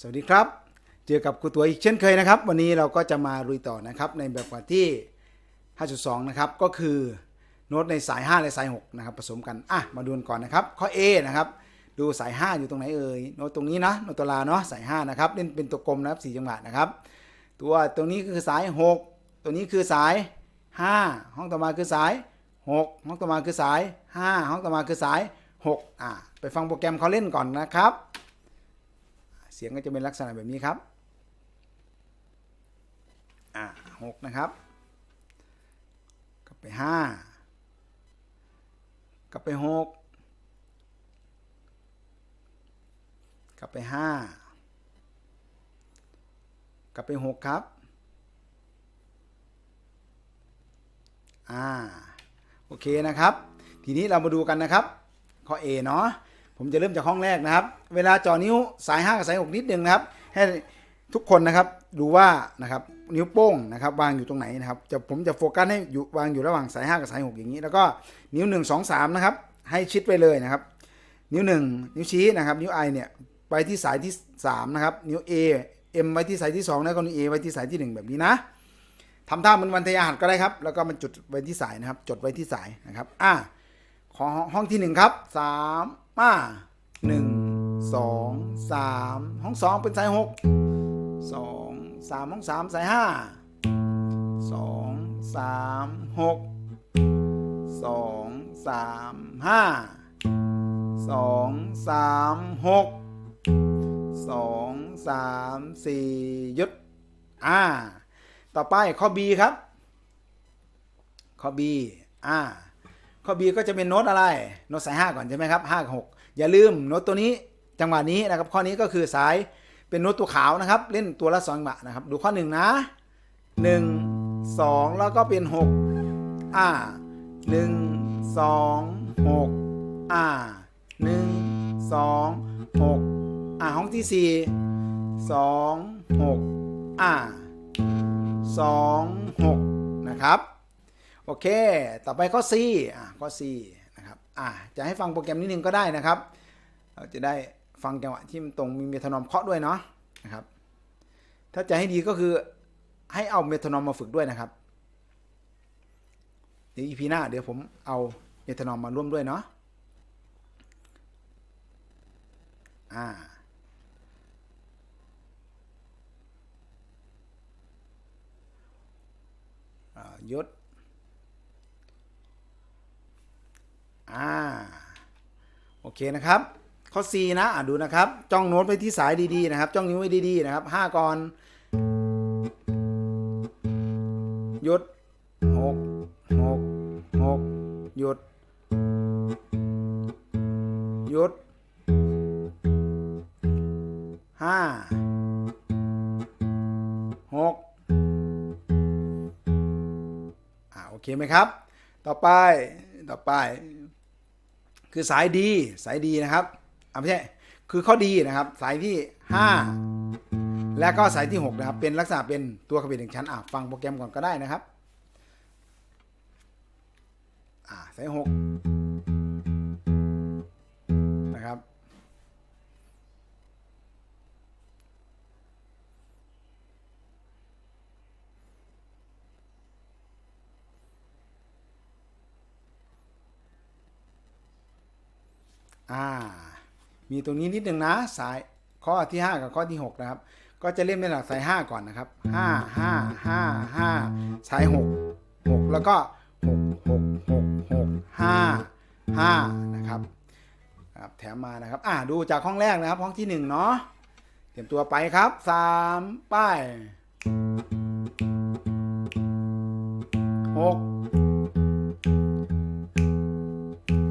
สวัสดีครับ เจอกับครูตัวอีกเช่นเคยนะครับ วันนี้เราก็จะมาลุยต่อนะครับในแบบฝึกที่ 5.2 นะครับ ก็คือโน้ตในสาย 5 และสาย 6 นะครับ ผสมกัน อะ มาดูกันก่อนนะครับ ข้อ A นะครับ ดูสาย 5 อยู่ตรงไหนเอ่ย โน้ตตรงนี้นะ โน้ตตลาเนาะ สาย 5 นะครับ เล่นเป็นตัวกลมนะครับ 4 จังหวะนะครับ ตัวตรงนี้คือสาย 6 ตัวนี้คือสาย 5 ห้องต่อมาคือสาย 6 ห้องต่อมาคือสาย 5 ห้องต่อมาคือสาย 6 อะ ไปฟังโปรแกรมเขาเล่นก่อนนะครับ เสียงก็จะเป็นลักษณะแบบนี้ครับ อ่าหกนะครับ กลับไปห้ากลับไปหกกลับไปห้ากลับไปหกครับ อ่า โอเคนะครับ ทีนี้เรามาดูกันนะครับ ข้อ A เนาะ ผมจะเริ่มจากห้องแรกนะครับ เวลาจ่อนิ้วสาย 5 กับสาย 6 นิดนึงนะครับ ให้ทุกคนนะครับดูว่านะครับนิ้วโป้งนะครับวางอยู่ตรงไหนนะครับจะผมจะโฟกัสให้อยู่วางอยู่ระหว่างสาย 5 กับสาย 6 อย่างนี้ แล้วก็นิ้ว 1 2 3 นะครับ ให้ชิดไปเลยนะครับ นิ้ว 1 นิ้วชี้นะครับ นิ้ว I เนี่ยไปที่สายที่ 3 นะครับ นิ้ว A M ไว้ที่สายที่ 2 แล้วก็นิ้ว A ไว้ที่สายที่ 1 แบบนี้นะทำท่าเหมันวันทยาหัดก็ได้ครับ แล้วก็มันจุดไว้ที่สายนะครับ จดไว้ที่สายนะครับอะ ขอห้องที่1ครับ3มาหนึ่งสองสามห้องสองเป็นสายหกสองสามห้องสามสายห้าสองสามหกสองสามห้าสองสามหกสองสามสี่ยุดอ่าต่อไปข้อ B ครับ ข้อ B อ่า ข้อ B ก็จะเป็นโน้ตอะไร โน้ตสาย 5 ก่อนใช่ไหมครับ5กับ6อย่าลืมโน้ตตัวนี้จังหวะนี้นะครับ ข้อนี้ก็คือสายเป็นโน้ตตัวขาวนะครับ เล่นตัวละ2จังหวะนะครับ ดูข้อ 1 นะ 1 2 แล้วก็เป็น 6 อ่า 1 2 6 อ่า 1 2 6 อ่าห้องที่ 4 2 6 อ่า 2 6 นะครับ โอเค ต่อไปข้อ C อะข้อ C นะครับอะจะให้ฟังโปรแกรมนิดนึงก็ได้นะครับ เราจะได้ฟังจังหวะที่มันตรงมีเมทานอมเคาะด้วยเนาะนะครับ ถ้าจะให้ดีก็คือให้เอาเมทานอมมาฝึกด้วยนะครับ เดี๋ยว EP หน้าเดี๋ยวผมเอาเมทานอมมาร่วมด้วยเนาะอ่ายศ อ่า โอ เคนะครับ ข้อ C นะอะดูนะครับ จ้องโน้ตไปที่สายดีๆนะครับ จ้องนิ้วไว้ดีๆนะครับห้าก่อนหยุดหกหกหกหยุดหยุดห้าหกอ่าโอเคไหมครับ ต่อไปต่อไป คือสายดีสายดีนะครับอ่าไม่ใช่คือข้อดีนะครับ สายที่ 5 และก็สายที่ 6 นะครับ เป็นลักษณะเป็นตัวขบิดหนึ่งชั้นอะฟังโปรแกรมก่อนก็ได้นะครับ อ่าสาย6 อ่า มีตรงนี้นิดหนึ่งนะ สายข้อที่ 5 กับข้อที่ 6 นะครับ ก็จะเล่นเป็นหลักสาย 5 ก่อนนะครับ 5 5 5 5 สาย 6 6 แล้วก็ 6 6 6 6 5 5 นะครับครับแถมมานะครับ อ่าดูจากห้องแรกนะครับ ห้องที่1เนาะเตรียมตัวไปครับ 3 ป้ายหก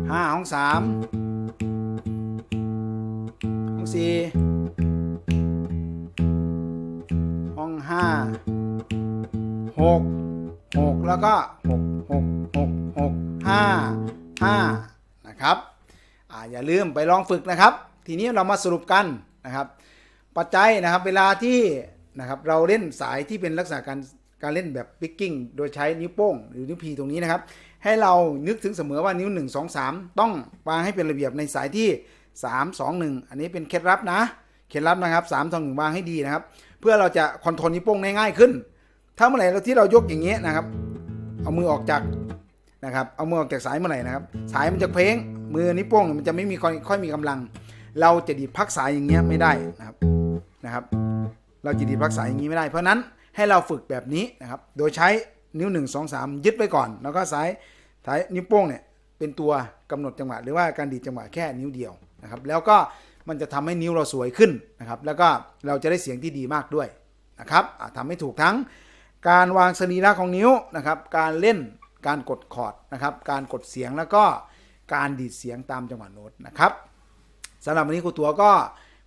ห้าห้องสาม สี่ห้องห้าหกหกแล้วก็หกหกหกหกห้าห้านะครับออย่าลืมไปลองฝึกนะครับ ทีนี้เรามาสรุปกันนะครับ ปัจจัยนะครับเวลาที่นะครับเราเล่นสายที่เป็นลักษณะการการเล่นแบบปิกกิ้งโดยใช้นิ้วโป้งหรือนิ้วพีตรงนี้นะครับ ให้เรานึกถึงเสมอว่านิ้ว 1 2 3 ต้องวางให้เป็นระเบียบในสายที่ 3 2 1 อันนี้เป็นเคล็ดลับนะ เคล็ดลับนะครับสามสองหนึ่งวางให้ดีนะครับ เพื่อเราจะคอนโทรลนิ้วโป้งง่ายขึ้น ถ้าเมื่อไหร่เราที่เรายกอย่างเงี้ยนะครับ เอามือออกจากนะครับ เอามือออกจากสายเมื่อไหร่นะครับ สายมันจะเพลงมือนิ้วโป้งมันจะไม่มีค่อยอยมีกำลัง เราจะดีพักสายอย่างเงี้ยไม่ได้นะครับนะครับ เราจะดีพักสายอย่างนี้ไม่ได้ เพราะนั้นให้เราฝึกแบบนี้นะครับ โดยใช้นิ้ว 1 2 3 ยึดไว้ก่อน แล้วก็สายสายนิ้วโป้งเนี่ยเป็นตัวกำหนดจังหวะหรือว่าการดีดจังหวะแค่นิ้วเดียว นะครับแล้วก็มันจะทำให้นิ้วเราสวยขึ้นนะครับแล้วก็เราจะได้เสียงที่ดีมากด้วยนะครับทำให้ถูกทั้งการวางสรีระของนิ้วนะครับการเล่นการกดคอร์ดนะครับการกดเสียงแล้วก็การดีดเสียงตามจังหวะโน้ตนะครับสำหรับวันนี้ครูตัวก็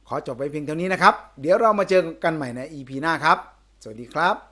ขอจบไปเพียงเท่านี้นะครับ เดี๋ยวเรามาเจอกันใหม่ใน EP หน้าครับ สวัสดีครับ